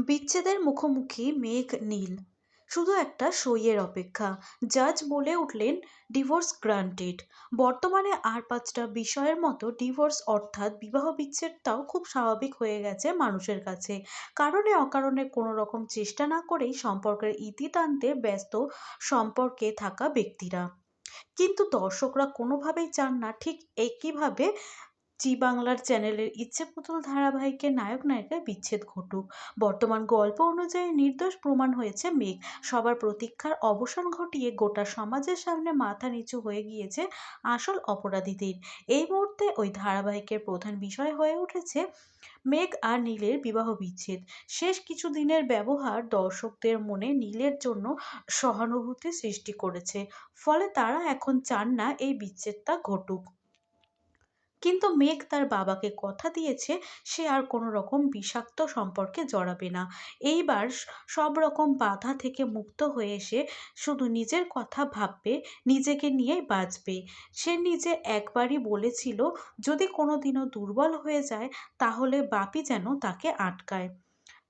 বিচ্ছেদের মুখোমুখি মেঘ নীল। শুধু একটা সইয়ের অপেক্ষা। জাজ বলে উঠলেন, ডিভোর্স গ্রান্টেড। বর্তমানে আর পাঁচটা বিষয়ের মতো ডিভোর্স অর্থাৎ বিবাহ বিচ্ছেদটাও খুব স্বাভাবিক হয়ে গেছে মানুষের কাছে। কারণে অকারণে কোনো রকম চেষ্টা না করেই সম্পর্কের ইতি টানতে ব্যস্ত সম্পর্কে থাকা ব্যক্তিরা। কিন্তু দর্শকরা কোনোভাবেই চান না ঠিক একইভাবে জি বাংলার চ্যানেলের ইচ্ছেপুতুল ধারাবাহিকে নায়ক নায়িকার বিচ্ছেদ ঘটুক। বর্তমান গল্প অনুযায়ী নির্দোষ প্রমাণ হয়েছে মেঘ। সবার প্রতীক্ষার অবসান ঘটিয়ে গোটা সমাজের সামনে মাথা নিচু হয়ে গিয়েছে আসল অপরাধীদের। এই মুহূর্তে ওই ধারাবাহিকের প্রধান বিষয় হয়ে উঠেছে মেঘ আর নীলের বিবাহ বিচ্ছেদ। শেষ কিছু দিনের ব্যবহার দর্শকদের মনে নীলের জন্য সহানুভূতি সৃষ্টি করেছে। ফলে তারা এখন চান না এই বিচ্ছেদটা ঘটুক। কিন্তু মেঘ তার বাবাকে কথা দিয়েছে, সে আর কোনো রকম বিষাক্ত সম্পর্কে জড়াবে না। এইবার সব রকম বাধা থেকে মুক্ত হয়ে এসে শুধু নিজের কথা ভাববে, নিজেকে নিয়েই বাঁচবে। সে নিজে একবারই বলেছিল, যদি কোনো দিনও দুর্বল হয়ে যায়, তাহলে বাপি যেন তাকে আটকায়।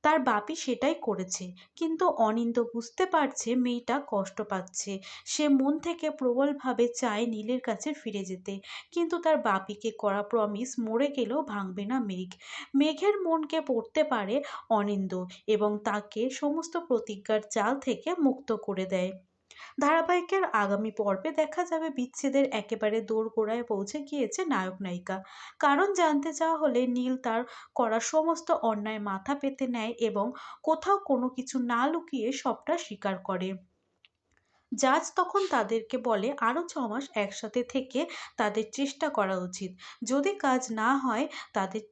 তার বাপি সেটাই করেছে। কিন্তু অনিন্দ বুঝতে পারছে মেয়েটা কষ্ট পাচ্ছে। সে মন থেকে প্রবলভাবে চায় নীলের কাছে ফিরে যেতে। কিন্তু তার বাপিকে করা প্রমিস মরে গেলেও ভাঙবে না মেঘ। মেঘের মনকে পড়তে পারে অনিন্দ এবং তাকে সমস্ত প্রতিজ্ঞার জাল থেকে মুক্ত করে দেয়। ধারাবাহিকের আগামী পর্বে দেখা যাবে বিচ্ছেদের একেবারে দোরগোড়ায় পৌঁছে গিয়েছে নায়ক নায়িকা। কারণ জানতে চাওয়া হলে নীল তার করা সমস্ত অন্যায় মাথা পেতে নেয় এবং কোথাও কোনো কিছু না লুকিয়ে সবটা স্বীকার করে। জাজ তখন তাদেরকে বলে আরও ছ মাস একসাথে থেকে তাদের চেষ্টা করা উচিত। যদি কাজ না হয়, তাদের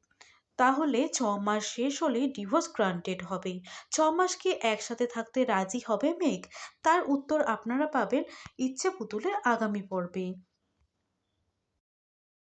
তাহলে ছ মাস শেষ হলে ডিভোর্স গ্রান্টেড হবে। ছ মাস কি একসাথে থাকতে রাজি হবে মেঘ? তার উত্তর আপনারা পাবেন ইচ্ছে পুতুলের আগামী পর্বে।